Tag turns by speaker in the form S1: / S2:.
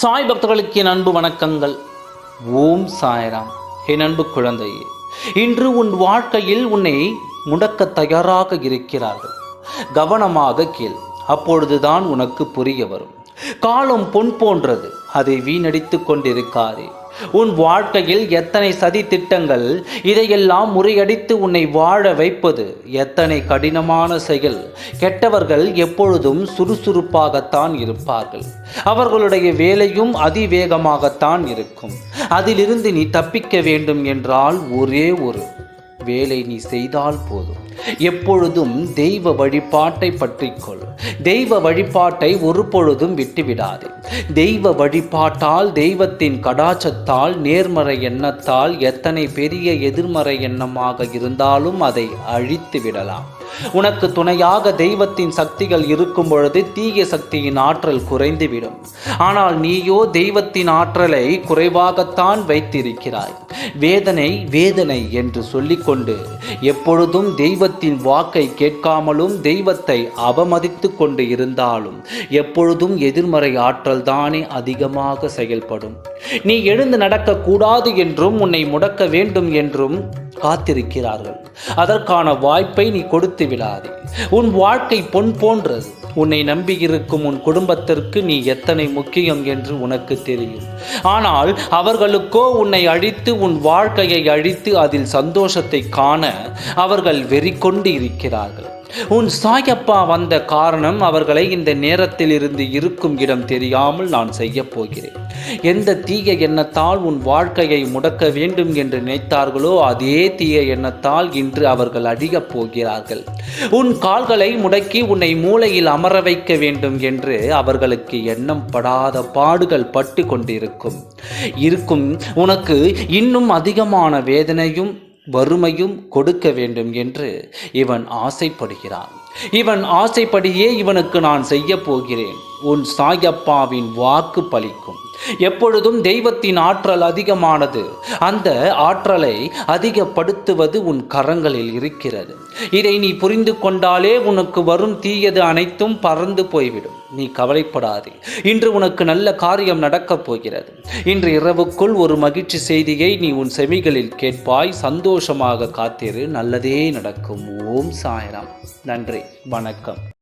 S1: சாய் பக்தர்களுக்கு என் அன்பு வணக்கங்கள். ஓம் சாய்ராம். என் அன்பு குழந்தையே இன்று உன் வாழ்க்கையில் உன்னை முடக்க தயாராக இருக்கிறார்கள். கவனமாக கேள் அப்பொழுதுதான் உனக்கு புரிய வரும். காலம் பொன் போன்றது. அதை வீணடித்து கொண்டிருக்காதே. உன் வாழ்க்கையில் எத்தனை சதி திட்டங்கள் இதையெல்லாம் முறியடித்து உன்னை வாழ வைப்பது எத்தனை கடினமான செயல். கெட்டவர்கள் எப்பொழுதும் சுறுசுறுப்பாகத்தான் இருப்பார்கள். அவர்களுடைய வேலையும் அதிவேகமாகத்தான் இருக்கும். அதிலிருந்து நீ தப்பிக்க வேண்டும் என்றால் ஒரே ஒரு வேலை நீ செய்தால் போதும். எப்பொழுதும் தெய்வ வழிபாட்டை பற்றிக்கொள். தெய்வ வழிபாட்டை ஒரு பொழுதும் விட்டுவிடாதே. தெய்வ வழிபாட்டால் தெய்வத்தின் கடாச்சத்தால் நேர்மறை எண்ணத்தால் எத்தனை பெரிய எதிர்மறை எண்ணமாக இருந்தாலும் அதை அழித்து விடலாம். உனக்கு துணையாக தெய்வத்தின் சக்திகள் இருக்கும் பொழுது தீய சக்தியின் ஆற்றல் குறைந்துவிடும். ஆனால் நீயோ தெய்வத்தின் ஆற்றலை குறைவாகத்தான் வைத்திருக்கிறாய். வேதனை வேதனை என்று சொல்லிக்கொண்டு எப்பொழுதும் தெய்வத்தின் வாக்கை கேட்காமலும் தெய்வத்தை அவமதித்து கொண்டு இருந்தாலும் எப்பொழுதும் எதிர்மறை ஆற்றல் தானே அதிகமாக செயல்படும். நீ எழுந்து நடக்கக்கூடாது என்றும் உன்னை முடக்க வேண்டும் என்றும் காத்திருக்கிறார்கள். அதற்கான வாய்ப்பை நீ கொடுத்து விடாதே. உன் வாழ்க்கை பொன் போன்றது. உன்னை நம்பியிருக்கும் உன் குடும்பத்திற்கு நீ எத்தனை முக்கியம் என்று உனக்கு தெரியும். ஆனால் அவர்களுக்கோ உன்னை அழித்து உன் வாழ்க்கையை அழித்து அதில் சந்தோஷத்தை காண அவர்கள் வெறி கொண்டு இருக்கிறார்கள் உன் சாயப்பா வந்த காரணம் அவர்களை இந்த நேரத்தில் இருந்து இருக்கும் இடம் தெரியாமல் நான் செய்ய போகிறேன். எந்த தீய எண்ணத்தால் உன் வாழ்க்கையை முடக்க வேண்டும் என்று நினைத்தார்களோ அதே தீய எண்ணத்தால் இன்று அவர்கள் அழியப் போகிறார்கள். உன் கால்களை முடக்கி உன்னை மூளையில் அமர வைக்க வேண்டும் என்று அவர்களுக்கு எண்ணம் படாத பாடுகள் பட்டு கொண்டிருக்கும். இருக்கும். உனக்கு இன்னும் அதிகமான வேதனையும் வறுமையும் கொடுக்க வேண்டும் என்று இவன் ஆசைப்படுகிறான். இவன் ஆசைப்படியே இவனுக்கு நான் செய்ய போகிறேன். உன் சாயப்பாவின் வாக்கு பலிக்கும். எப்பொழுதும் தெய்வத்தின் ஆற்றல் அதிகமானது. அந்த ஆற்றலை அதிகப்படுத்துவது உன் கரங்களில் இருக்கிறது. இதை நீ புரிந்து கொண்டாலே உனக்கு வரும் தீயது அனைத்தும் பறந்து போய்விடும். நீ கவலைப்படாதே. இன்று உனக்கு நல்ல காரியம் நடக்கப் போகிறது. இன்று இரவுக்குள் ஒரு மகிழ்ச்சி செய்தியை நீ உன் செவிகளில் கேட்பாய். சந்தோஷமாக காத்திரு. நல்லதே நடக்கும். ஓம் சாய்ராம். நன்றி. வணக்கம்.